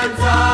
Arkansas.